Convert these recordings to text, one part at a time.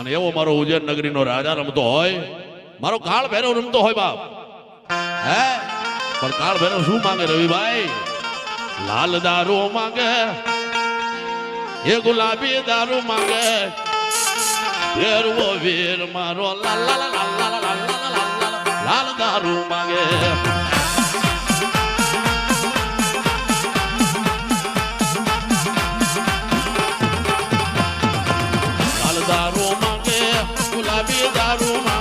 અને એવો મારો ઉજ્જૈન નગરીનો રાજા રમતો હોય મારો કાળ ભેરો રમતો હોય બાપ હે પણ કાળ ભેરો શું માંગે રવિભાઈ લાલ દારૂ માંગે એ ગુલાબી દારૂ માંગે ફેરવો વેર મારો લાલ લાલ લાલ દારૂ માંગે Karuma.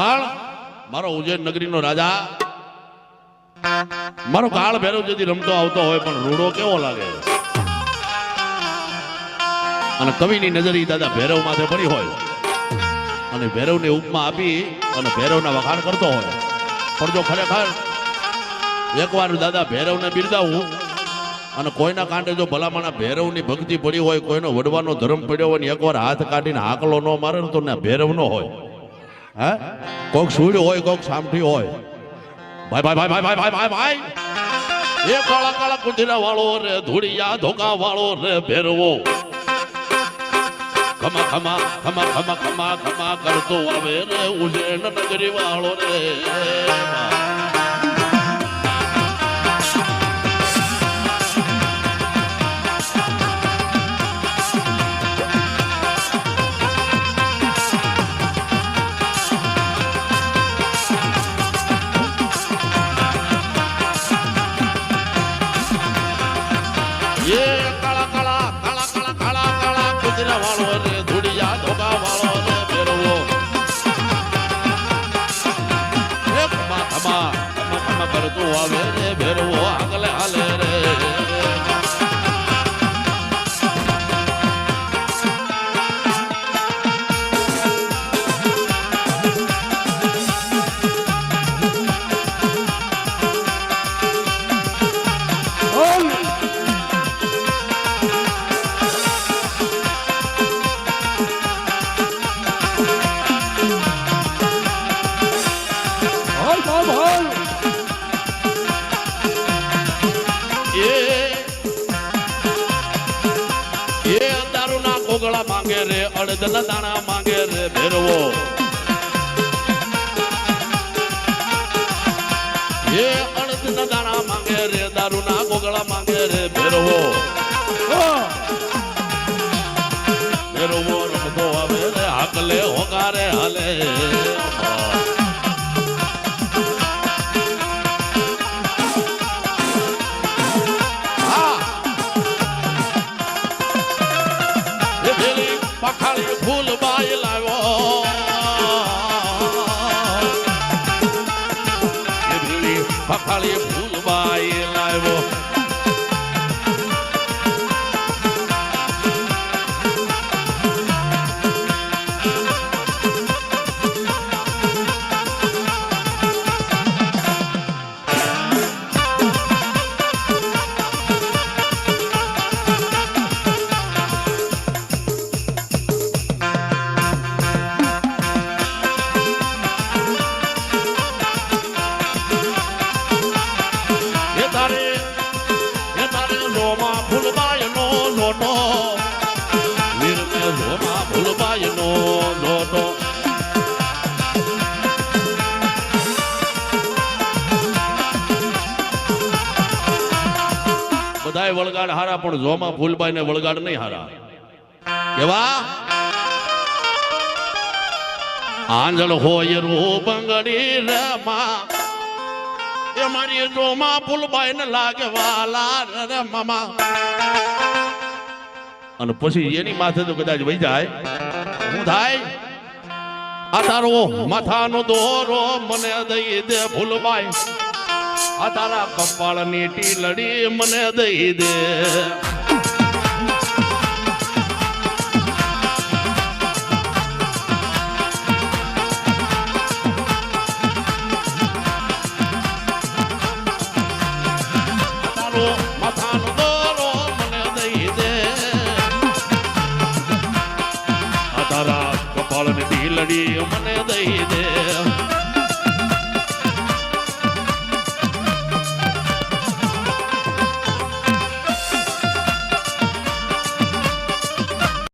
પણ મારો ઉજ્જૈન નગરીનો રાજા. મારો કાળ ભેરવ જેથી રમતો આવતો હોય, પણ રૂડો કેવો લાગે? અને કવિની નજર એ દાદા ભૈરવ માથે પડી હોય. અને ભૈરવને ઉપમા આપી અને ભૈરવના વખાણ કરતો હોય. પણ જો ખરેખર એકવાર દાદા ભૈરવને બિરદાવું અને કોઈના કાંઠે જો ભલામણા ભૈરવની ભક્તિ પડી હોય, કોઈનો વડવાનો ધર્મ પડ્યો હોય ને એકવાર હાથ કાઢીને હાકલો ન મારે તો ને ભૈરવ નો હોય. હે? કોક સુડ હોય, કોક સામઠી હોય. ભાઈ ભાઈ ભાઈ ભાઈ ભાઈ ભાઈ ભાઈ. એ કાળા કાળા કુંજરા વાળો રે, ધૂળિયા ધોકા વાળો રે, ભેરવો. ખમા ખમા ખમા ખમા ખમા ખમા કરતો આવે રે ઉજેણ નગરી વાળો રે. ફરતું આવે રે ભેરવો આગલે હાલે રે Hold, hold, hold. અડદલ દાણા માંગે રે ભેરવો. એ અડદલ દાણા માંગે રે દારૂ ના ગોગળા માંગે રે ભેરવો. બધાય વળગાડ હારા, પણ જોમાં ફૂલબાઈ ને વળગાડ નહીં હારા. કેવા? આંજળ હોય રો બંગડી રમા. એ મારી જોમાં ફૂલબાઈ ને લાગે વાલા રે મામા અને પછી એની માથે તો કદાચ વહી જાય. શું થાય? આ તારો માથાનો દોરો મને દઈ દે ભૂલભાઈ આ તારા કપાળની ટીલડી મને દઈ દે. આ તારા